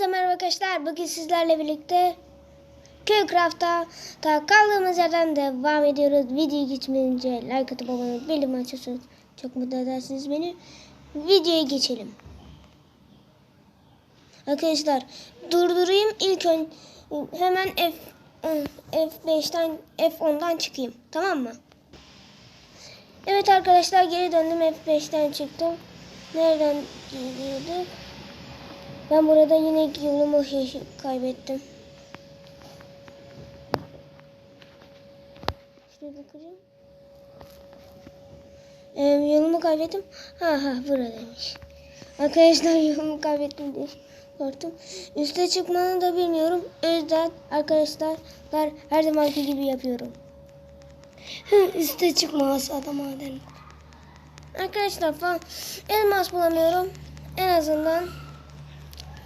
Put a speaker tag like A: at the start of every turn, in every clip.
A: Hepinize merhaba arkadaşlar. Bugün sizlerle birlikte Köycraft'ta ta kaldığımız yerden devam ediyoruz. Videoyu geçmeden önce like atıp abone olup bildirim açarsanız çok mutlu edersiniz beni. Videoya geçelim. Arkadaşlar durdurayım ilk ön hemen F F5'ten F10'dan çıkayım. Tamam mı? Evet arkadaşlar geri döndüm F5'ten çıktım. Nereden gidiyorduk? Ben burada yine yolumu kaybettim. Şurada kırayım. Ee, yolumu kaybettim. Ha ha buradaymış. Arkadaşlar yolumu kaybettim diye korktum. Üste çıkmanı da bilmiyorum. O yüzden arkadaşlar her zamanki gibi yapıyorum. Üste çıkma aşağıda maden. Arkadaşlar falan elmas bulamıyorum. En azından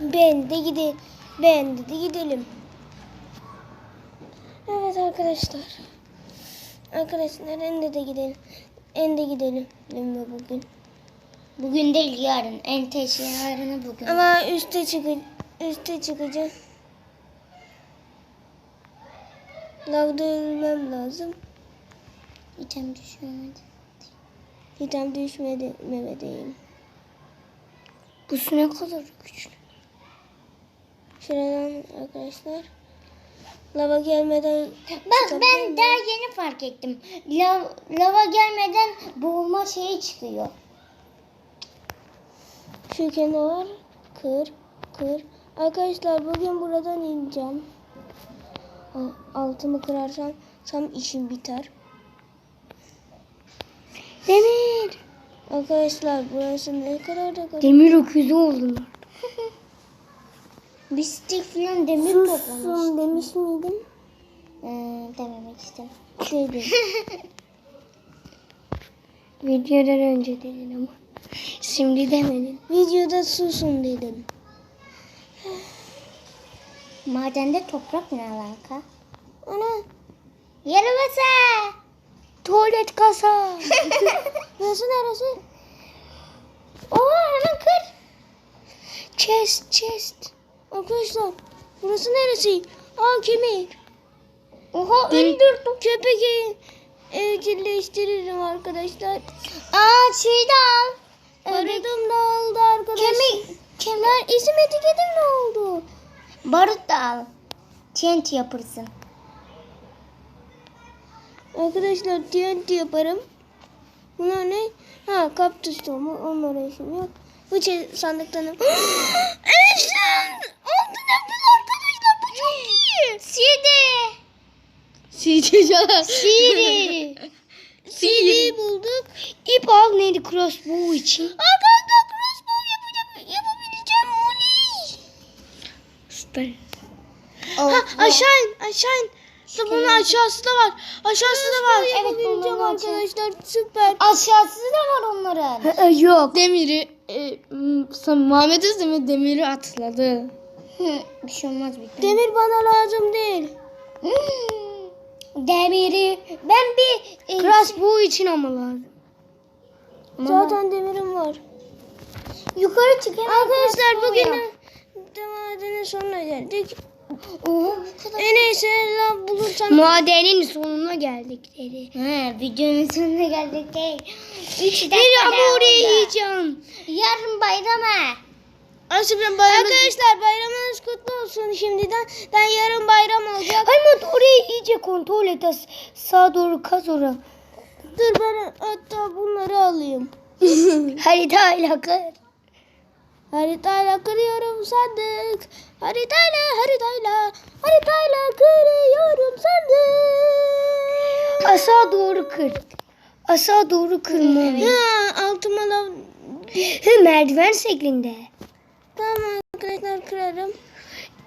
A: ben de gidelim. Ben de gidelim. Evet arkadaşlar. Arkadaşlar en de gidelim. En de gidelim. Değil bugün?
B: Bugün değil yarın. En teşi yarını bugün.
A: Ama üste çıkı üste çıkacağım. Lavda ölmem lazım.
B: İtem düşmedi.
A: Hitam düşmedi Mehmet'eyim.
B: Bu ne kadar güçlü.
A: Şuradan arkadaşlar. Lava gelmeden
B: Bak ben daha yeni fark ettim. Lav, lava gelmeden boğulma şeyi çıkıyor.
A: Şu kenar kır kır. Arkadaşlar bugün buradan ineceğim. Al- Altımı kırarsam tam işim biter.
B: Demir.
A: Arkadaşlar burası ne kadar da
B: Demir öküzü oldular. Bistik falan toplamış.
A: Sussun demiş miydim?
B: Ee, dememek istedim.
A: Dedim.
B: Videodan önce dedin ama. Şimdi demedin.
A: Videoda susun dedim.
B: Madende toprak ne alaka?
A: Ana
B: Yarıbasa. Tuvalet kasa.
A: burası neresi?
B: Oha hemen kır.
A: Chest chest. Arkadaşlar burası neresi? Aa kemik.
B: Oha öldürdüm.
A: köpeği evcilleştiririm arkadaşlar.
B: Aa şeyi de al.
A: Aradım da oldu arkadaşlar.
B: Kemik.
A: Kemler isim etiketim ne oldu?
B: Barut da al. TNT yaparsın.
A: Arkadaşlar TNT yaparım. Bunlar ne? Ha kaktüs tohumu. Onlara işim yok. Bu sandıktan... Eşen! Altın apple arkadaşlar bu çok iyi. CD canım.
B: Sidi.
A: CD bulduk.
B: İp al neydi crossbow için.
A: Arkadaşlar crossbow yapacağım, yapabileceğim oley.
B: Süper.
A: Ha aşağı in aşağı in. Bunun aşağısı da var. Aşağısı da var.
B: Evet,
A: Yapabileceğim arkadaşlar süper.
B: Aşağısı da var onların.
A: Yok. Demiri e, Muhammed Özdemir demiri atladı.
B: Hı, bir şey olmaz bir tane.
A: Demir bana lazım değil.
B: Demiri. Ben bir e,
A: Crossbow için ama lazım. Zaten demirim var.
B: yukarı çıkayım.
A: Arkadaşlar bugün de madenin sonuna geldik.
B: Oha bu kadar.
A: E neyse lan bulursam.
B: Madenin sonuna geldik dedi. He, videonun sonuna geldik değil. Dakika
A: Bir
B: daha
A: ama oraya
B: oldu.
A: yiyeceğim.
B: Yarın bayram ha.
A: Arkadaşlar bayramınız kutlu olsun şimdiden. Ben yarın bayram olacak.
B: Hayır orayı iyice kontrol et. Sağa doğru kaz oraya.
A: Dur ben hatta bunları alayım.
B: Haritayla kır.
A: Haritayla kırıyorum sandık. Haritayla haritayla haritayla kırıyorum sandık.
B: Aşağı doğru kır. Aşağı doğru kırma.
A: Ha, altıma.
B: Hı, merdiven şeklinde.
A: Arkadaşlar kırarım.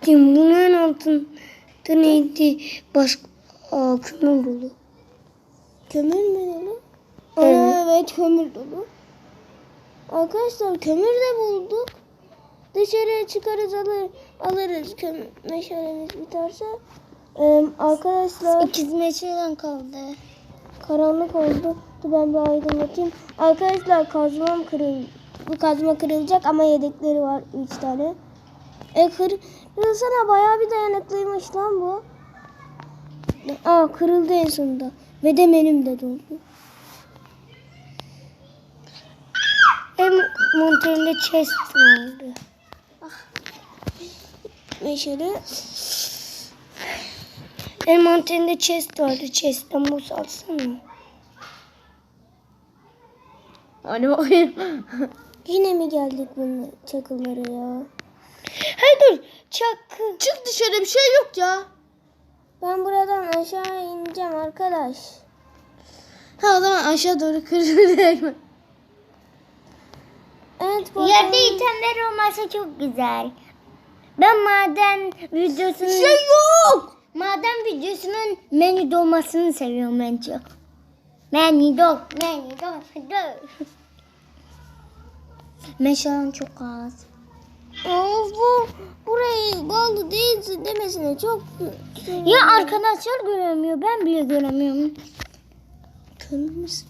B: Şimdi bunun altında neydi? Aa, kömür dolu.
A: Kömür mü dolu?
B: Evet.
A: Aa, evet kömür dolu. Arkadaşlar kömür de bulduk. Dışarıya çıkarız alır, alırız kömür meşalemiz biterse. Ee, arkadaşlar
B: İkiz meşeden kaldı.
A: karanlık oldu. Dur ben bir aydınlatayım. Arkadaşlar kazmam kırıl bu kazma kırılacak ama yedekleri var 3 tane. E kırılsana bayağı bir dayanıklıymış lan bu. Aa kırıldı en sonunda. Ve de benim de doldu. Hem monitöründe chest vardı. Ah. Ve şöyle. Monitöründe chest vardı. Chest'ten buz alsana.
B: Hadi bakayım.
A: Yine mi geldik bunun çakıllara ya?
B: Hayır dur.
A: Çakı.
B: Çık dışarı bir şey yok ya.
A: Ben buradan aşağı ineceğim arkadaş.
B: Ha o zaman aşağı doğru kırılır.
A: Evet bu
B: Yerde itemler olmasa çok güzel. Ben maden videosunun...
A: Şey yok.
B: Maden videosunun menü olmasını seviyorum ben çok. Menü dol, menü dol, dol. Meşalen çok az.
A: Of bu burayı bağlı değilsin demesine çok
B: Ya arkadaşlar göremiyor, ben bile göremiyorum.
A: kırmızı.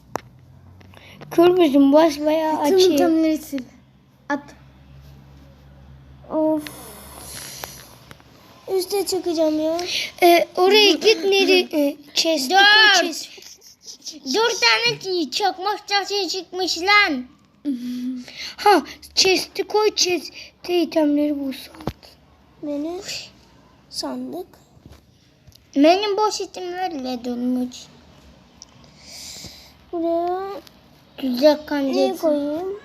B: Kırmızım baş bayağı
A: Tüm
B: açık.
A: itemleri
B: sil. At.
A: Of. Üste çıkacağım ya.
B: Ee, oraya git nereye? Chest. Dört. Dört tane çakmak taşı çıkmış lan. Ha chest'i koy chest'te itemleri bulsun.
A: Beni sandık.
B: Benim boş itemlerle dolmuş.
A: Buraya
B: Güzel
A: ne
B: kancası.
A: koyayım?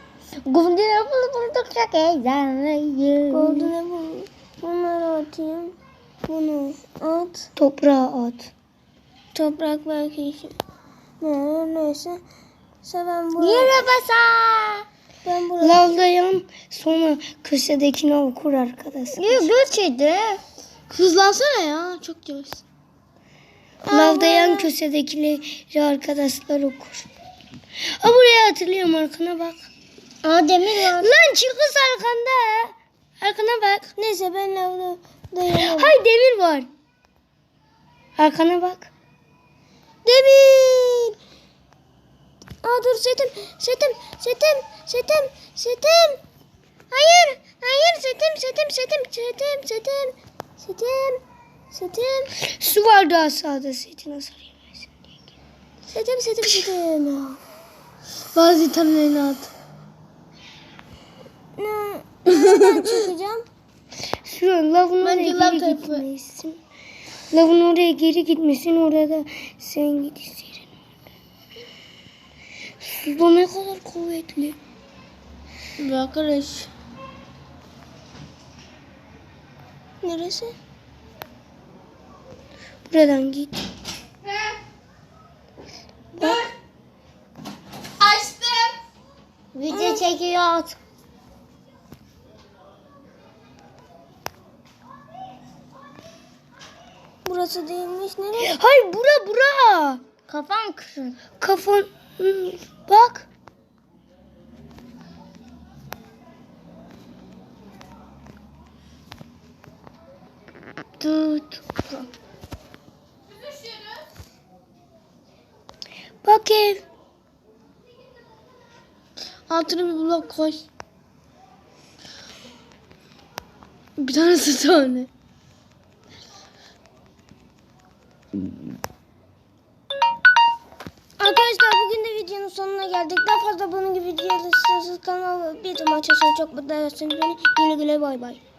B: Golden apple buldukça heyecanlıyım.
A: Golden apple. Bunları atayım. Bunu at.
B: Toprağa at.
A: Toprak belki işe. Ne, neyse. Seven buraya.
B: Yere basa.
A: Ben buraya.
B: Lavdayan sonra köşedekini okur arkadaşlar. Yok gerçekten.
A: Hızlansana ya. Çok yavaş.
B: Lavdayan köşedekileri arkadaşlar okur. Ha buraya hatırlıyorum arkana bak. Aa demir var. Lan çıkış arkanda. Arkana bak.
A: Neyse ben lavda dayanamam.
B: Hay demir var. Arkana bak.
A: Demir. Aa dur setim. Setim. Setim. Setim. Setim. Hayır. Hayır setim. Setim. Setim. Setim. Setim. Setim. Setim.
B: Su vardı aşağıda setin hasar yemesin.
A: Setim. Setim. Setim.
B: Bazı itemlerini at.
A: Ne? Nereden çıkacağım?
B: Şu lavın oraya geri gitmesin. Lavın oraya geri gitmesin. Orada sen git da ne kadar kuvvetli.
A: Arkadaş. Neresi?
B: Buradan git.
A: Açtım.
B: Video çekiyor.
A: Burası değilmiş. Neresi?
B: Hayır bura bura. Kafam kırın. Kafan Bak. Tut. Bak ev.
A: Altına bir blok koy. Bir tanesi tane. Sonuna geldik. Daha fazla bunun gibi videoları istiyorsanız kanala bir maç çok mutlu edersiniz beni. Güle güle bay bay.